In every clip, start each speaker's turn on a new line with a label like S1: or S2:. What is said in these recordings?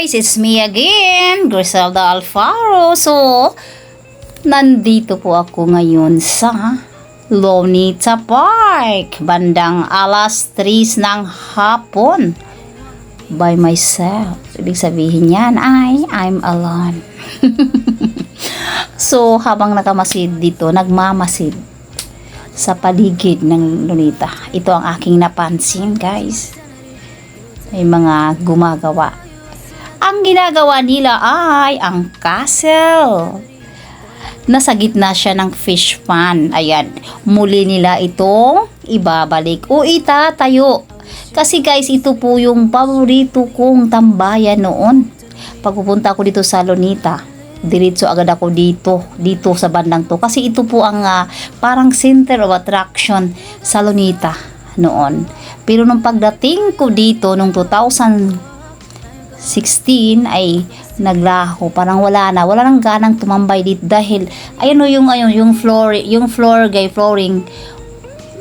S1: guys, it's me again, Griselda Alfaro. So, nandito po ako ngayon sa Lonita Park, bandang alas 3 ng hapon by myself. Ibig sabihin yan ay I'm alone. so, habang nakamasid dito, nagmamasid sa paligid ng Lunita. Ito ang aking napansin, guys. May mga gumagawa. Ang ginagawa nila ay ang castle. Nasa gitna siya ng fish pan. Ayan. Muli nila itong ibabalik o itatayo. Kasi guys, ito po yung paborito kong tambayan noon. Pagpupunta ako dito sa Lonita, diretso agad ako dito, dito sa bandang to. Kasi ito po ang ah, parang center of attraction sa Lonita noon. Pero nung pagdating ko dito, nung 2016, ay naglaho. Parang wala na. Wala nang ganang tumambay dito dahil, ayun o yung, ayun, yung floor, yung floor gay flooring,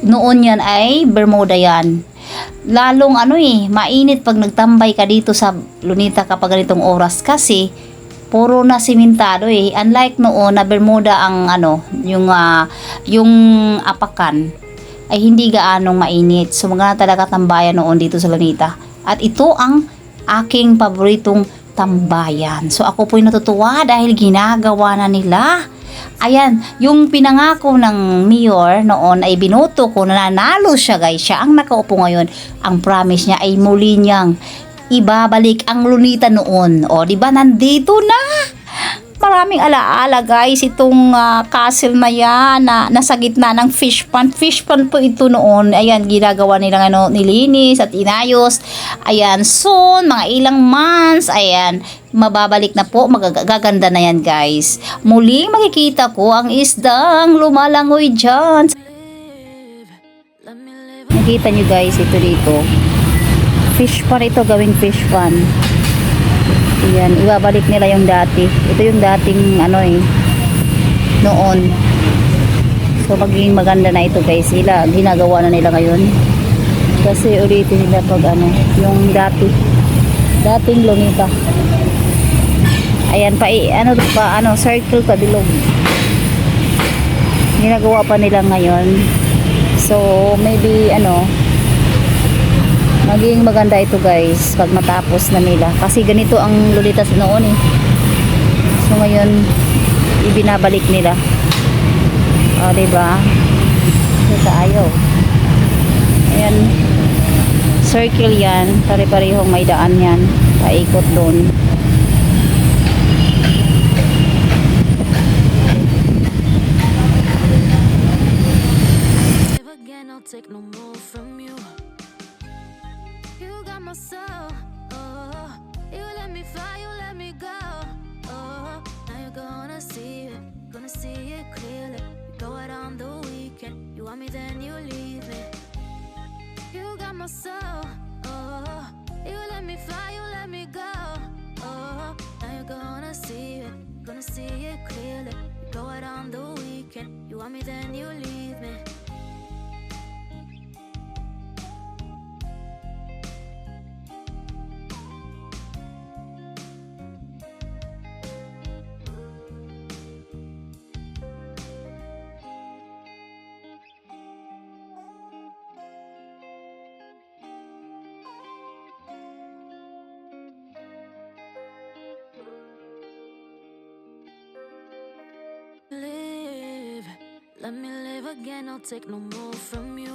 S1: noon yan ay Bermuda yan. Lalong ano eh, mainit pag nagtambay ka dito sa Lunita kapag ganitong oras kasi puro na simentado eh. Unlike noon na Bermuda ang ano, yung ah, yung apakan ay hindi gaanong mainit. So mga talaga tambayan noon dito sa Lunita. At ito ang aking paboritong tambayan. So ako po'y natutuwa dahil ginagawa na nila. Ayan, yung pinangako ng mayor noon ay binoto ko na nanalo siya guys. Siya ang nakaupo ngayon. Ang promise niya ay muli niyang ibabalik ang lunita noon. O, di ba nandito na? Maraming alaala guys itong ah, castle na yan na nasa gitna ng fish pond. Fish pond po ito noon. Ayan, ginagawa nilang ano, nilinis at inayos. Ayan, soon, mga ilang months, ayan, mababalik na po. Magaganda na yan guys. Muling makikita ko ang isdang lumalangoy dyan. Nakita nyo guys, ito dito. Fish pond ito, gawing fish pond. Ayan, ibabalik nila yung dati. Ito yung dating ano eh, noon. So magiging maganda na ito guys. Sila, ginagawa na nila ngayon. Kasi ulitin nila pag ano, yung dati. Dating lumita. Ayan, pa, ano pa, ano, circle pa bilog. Ginagawa pa nila ngayon. So, maybe, ano, magiging maganda ito guys pag matapos na nila. Kasi ganito ang lulitas noon eh. So ngayon ibinabalik nila. O diba? Ito tayo ayan. Circle yan. Pare-parehong may daan yan. Paikot doon
S2: my soul. Oh, you let me fly, you let me go. Oh, now you're gonna see it, gonna see it clearly. You go out on the weekend, you want me, then you leave me. You got my soul. Oh, you let me fly, you let me go. Oh, now you're gonna see it, gonna see it clearly. You go out on the weekend, you want me, then you leave me. Again, I'll take no more from you.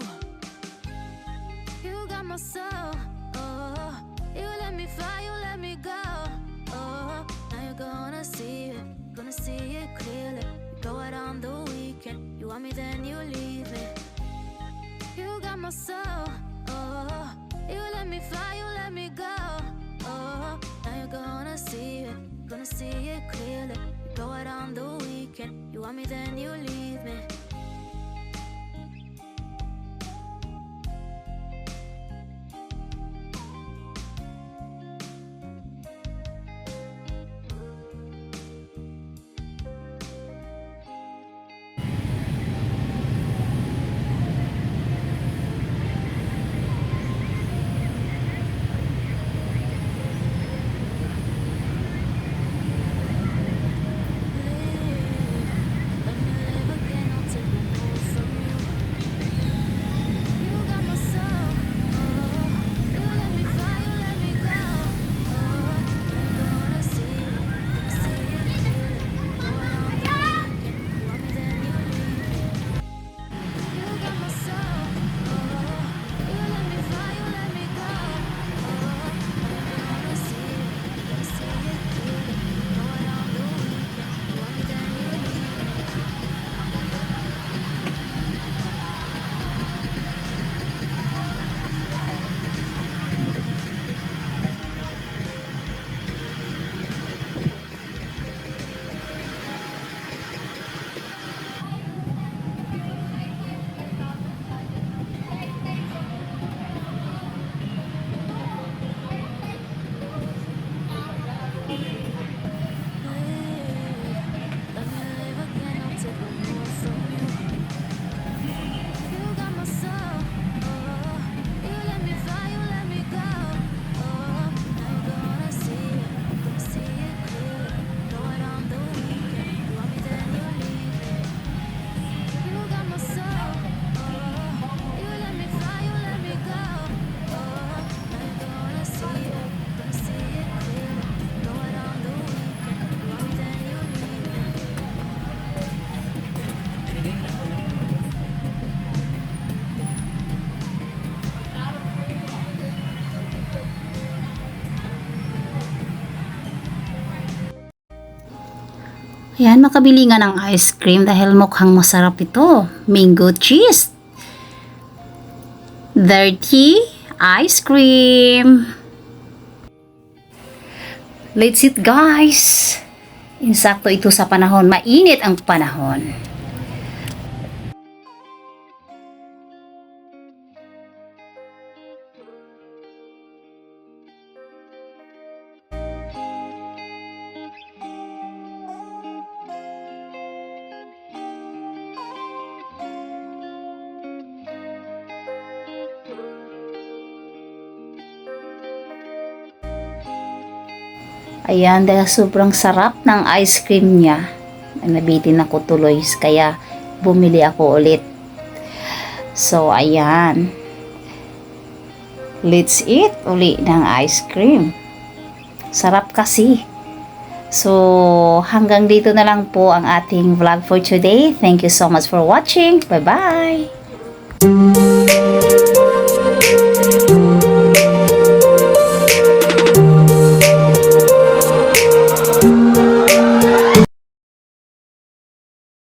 S2: You got my soul. Oh, you let me fly, you let me go. Oh, now you're gonna see it, gonna see it clearly. You go out on the weekend, you want me, then you leave me. You got my soul. Oh, you let me fly, you let me go. Oh, now you're gonna see it, gonna see it clearly. You go out on the weekend, you want me, then you leave
S1: Ayan, makabili nga ng ice cream dahil mukhang masarap ito. Mango cheese. Dirty ice cream. Let's eat guys. Insakto ito sa panahon. Mainit ang panahon. Ayan, dahil sobrang sarap ng ice cream niya. Nabitin ako tuloy, kaya bumili ako ulit. So, ayan. Let's eat uli ng ice cream. Sarap kasi. So, hanggang dito na lang po ang ating vlog for today. Thank you so much for watching. Bye-bye!